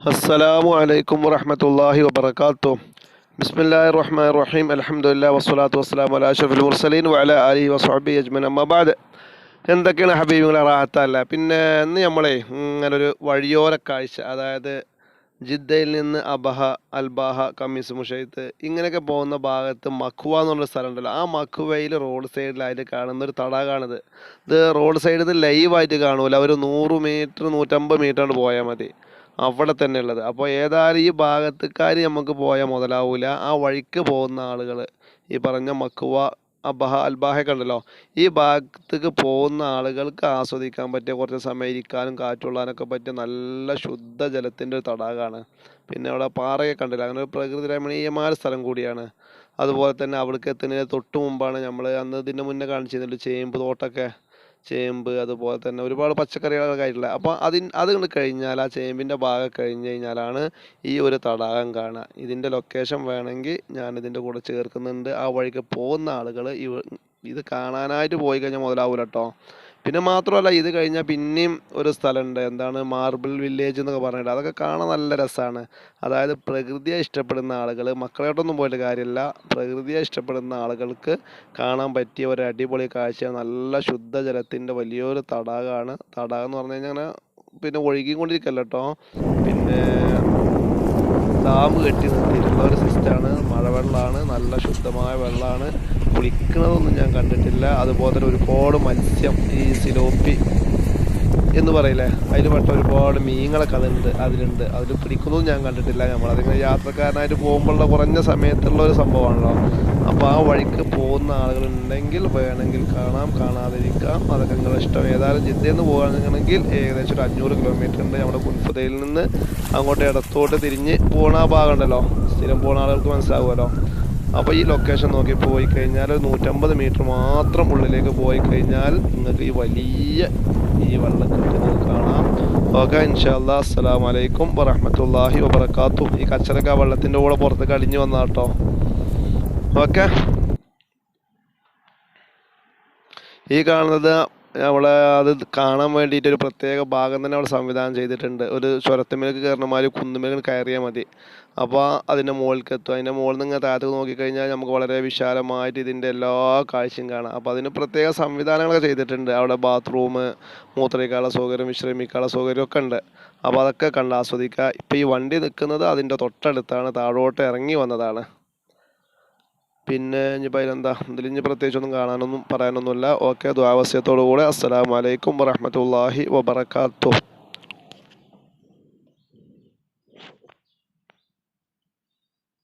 അസ്സലാമു അലൈക്കും വറഹമത്തല്ലാഹി വബർക്കാത്തു ബിസ്മില്ലാഹി റഹ്മാൻ റഹീം അലഹമുല്ല വസ്സലാത്തു വസ്സലാം അല അഷ്റഫിൽ മുർസലീൻ വല അലി വസ്വഹ്ബിഹി അജ്മൻ അമ്മബാദ് എന്തൊക്കെയാണ് ഹബീബുകളെ റാഹത്തല്ല? പിന്നെ ഇന്ന് നമ്മളെ ഇങ്ങനൊരു വഴിയോര കാഴ്ച അതായത് ജിദ്ദയിൽ നിന്ന് അബഹ അൽബാഹ കമ്മീസ് മുഷൈത്ത് ഇങ്ങനെയൊക്കെ പോകുന്ന ഭാഗത്ത് മഖുവ എന്നുള്ള സ്ഥലമുണ്ടല്ലോ. ആ മഖുവയിൽ റോഡ് സൈഡിലായിട്ട് കാണുന്ന ഒരു തടാകമാണിത്. ഇത് റോഡ് സൈഡിൽ നിന്ന് ലൈവായിട്ട് കാണൂല. ഒരു നൂറ് മീറ്റർ നൂറ്റമ്പത് മീറ്റർ പോയാൽ മതി. അവിടെ തന്നെ ഉള്ളത്. അപ്പോൾ ഏതായാലും ഈ ഭാഗത്തുകാർ നമുക്ക് പോയാൽ മുതലാവൂല. ആ വഴിക്ക് പോകുന്ന ആളുകൾ ഈ പറഞ്ഞ മക്കുവ അബഹ അൽബാഹയൊക്കെ ഉണ്ടല്ലോ. ഈ ഭാഗത്തേക്ക് പോകുന്ന ആളുകൾക്ക് ആസ്വദിക്കാൻ പറ്റിയ കുറച്ച് സമയം ഇരിക്കാനും കാറ്റുള്ളാനൊക്കെ പറ്റിയ നല്ല ശുദ്ധ ജലത്തിന്റെ ഒരു തടാകമാണ്. പിന്നെ അവിടെ പാറയൊക്കെ ഉണ്ടല്ലോ അങ്ങനെ ഒരു പ്രകൃതി രമണീയമായ സ്ഥലം കൂടിയാണ്. അതുപോലെ തന്നെ അവിടേക്ക് എത്തുന്നതിന് തൊട്ട് മുമ്പാണ് നമ്മൾ അന്ന് ഇതിന്റെ മുന്നേ കാണിച്ചിരുന്നില്ല ചേമ്പ് തോട്ടമൊക്കെ ചേമ്പ് അതുപോലെ തന്നെ ഒരുപാട് പച്ചക്കറികളൊക്കെ ആയിട്ടുള്ള. അപ്പോൾ അതിന് അത് കണ്ട് കഴിഞ്ഞാൽ ആ ചേമ്പിന്റെ ഭാഗം കഴിഞ്ഞ് കഴിഞ്ഞാലാണ് ഈ ഒരു തടാകം കാണുക. ഇതിന്റെ ലൊക്കേഷൻ വേണമെങ്കിൽ ഞാൻ ഇതിന്റെ കൂടെ ചേർക്കുന്നുണ്ട്. ആ വഴിക്ക് പോകുന്ന ആളുകൾ ഇവ ഇത് കാണാനായിട്ട് പോയി കഴിഞ്ഞാൽ മുതലാവൂല കേട്ടോ പിന്നെ മാത്രമല്ല ഇത് കഴിഞ്ഞാൽ പിന്നെയും ഒരു സ്ഥലമുണ്ട്. എന്താണ്? മാർബിൾ വില്ലേജ് എന്നൊക്കെ പറഞ്ഞിട്ട്. അതൊക്കെ കാണാൻ നല്ല രസമാണ് അതായത് പ്രകൃതിയെ ഇഷ്ടപ്പെടുന്ന ആളുകൾ മക്കളായിട്ടൊന്നും പോയിട്ട് കാര്യമില്ല. പ്രകൃതിയെ ഇഷ്ടപ്പെടുന്ന ആളുകൾക്ക് കാണാൻ പറ്റിയ ഒരു അടിപൊളി കാഴ്ചയാണ്. നല്ല ശുദ്ധജലത്തിന്റെ വലിയൊരു തടാകമാണ്. തടാകം എന്ന് പറഞ്ഞു കഴിഞ്ഞാൽ അങ്ങനെ പിന്നെ ഒഴുകിക്കൊണ്ടിരിക്കല്ലോ കേട്ടോ പിന്നെ ഡാം കെട്ടി നിർത്തിയിട്ടുള്ള ഒരു സിസ്റ്റമാണ് മഴവെള്ളമാണ് നല്ല ശുദ്ധമായ വെള്ളമാണ് കുളിക്കണതൊന്നും ഞാൻ കണ്ടിട്ടില്ല. അതുപോലെ തന്നെ ഒരുപാട് മത്സ്യം ഈ സിലോപ്പി എന്ന് പറയില്ലേ? അതിൽ പെട്ട ഒരുപാട് മീനുകളൊക്കെ അതുണ്ട് അതിലുണ്ട്. അതിൽ പിടിക്കുന്നതും ഞാൻ കണ്ടിട്ടില്ല നമ്മൾ അതിങ്ങനെ യാത്രക്കാരനായിട്ട് പോകുമ്പോഴുള്ള കുറഞ്ഞ സമയത്തുള്ള ഒരു സംഭവമാണല്ലോ. അപ്പോൾ ആ വഴിക്ക് പോകുന്ന ആളുകളുണ്ടെങ്കിൽ വേണമെങ്കിൽ കാണാം കാണാതിരിക്കാം. അതൊക്കെ നിങ്ങളുടെ ഇഷ്ടം. ഏതായാലും ജിദ്ദയിൽ നിന്ന് പോകുകയാണെങ്കിൽ ഏകദേശം ഒരു അഞ്ഞൂറ് കിലോമീറ്റർ ഉണ്ട്. നമ്മുടെ കുൻഫുദയിൽ നിന്ന് അങ്ങോട്ട് ഇടത്തോട്ട് തിരിഞ്ഞ് പോണ ആ ഭാഗം ഉണ്ടല്ലോ. സ്ഥിരം പോണ ആളുകൾക്ക് മനസ്സിലാവുമല്ലോ. അപ്പോൾ ഈ ലൊക്കേഷൻ നോക്കി പോയി കഴിഞ്ഞാൽ ഒരു നൂറ്റമ്പത് മീറ്റർ മാത്രം ഉള്ളിലേക്ക് പോയി കഴിഞ്ഞാൽ നിങ്ങൾക്ക് ഈ വലിയ ഈ കാണാം ഓക്കെ ഇൻഷാല്ലാ അസ്സലാം വലൈക്കും വറഹമത്തല്ലാഹി വബർക്കാത്തു ഈ കച്ചറൊക്കെ വെള്ളത്തിന്റെ കൂടെ പുറത്ത് കടിഞ്ഞു വന്ന കേട്ടോ ഓക്കെ? ഈ കാണുന്നത് നമ്മളെ അത് കാണാൻ വേണ്ടിയിട്ട് ഒരു പ്രത്യേക ഭാഗം തന്നെ അവിടെ സംവിധാനം ചെയ്തിട്ടുണ്ട്. ഒരു ചുരത്തുമേലേക്ക് കയറുന്ന മാതിരി കുന്നുമേലേക്ക് കയറിയാൽ മതി. അപ്പോൾ അതിന്റെ മുകളിലേക്ക് എത്തും. അതിന്റെ മുകളിൽ നിന്ന് താഴത്തേക്ക് നോക്കിക്കഴിഞ്ഞാൽ നമുക്ക് വളരെ വിശാലമായിട്ട് ഇതിന്റെ എല്ലാ കാഴ്ചയും കാണാം. അപ്പോൾ അതിന് പ്രത്യേക സംവിധാനങ്ങളൊക്കെ ചെയ്തിട്ടുണ്ട്. അവിടെ ബാത്റൂം മൂത്രയ്ക്കാനുള്ള സൗകര്യം വിശ്രമിക്കാനുള്ള സൗകര്യം ഒക്കെ ഉണ്ട്. അപ്പോൾ അതൊക്കെ കണ്ട് ആസ്വദിക്കുക. ഇപ്പോൾ ഈ വണ്ടി നിൽക്കുന്നത് അതിന്റെ തൊട്ടടുത്താണ്. താഴോട്ട് ഇറങ്ങി വന്നതാണ്. പിന്നെ ഇനിയിപ്പോൾ അതിലെന്താ ഇതിൽ ഇനി പ്രത്യേകിച്ചൊന്നും കാണാനൊന്നും പറയാനൊന്നുമില്ല. ഓക്കെ ദ്വാവസ്യത്തോടു കൂടെ അസ്സലാമലൈക്കും വറഹമത്തല്ലാഹി വബർക്കാത്തു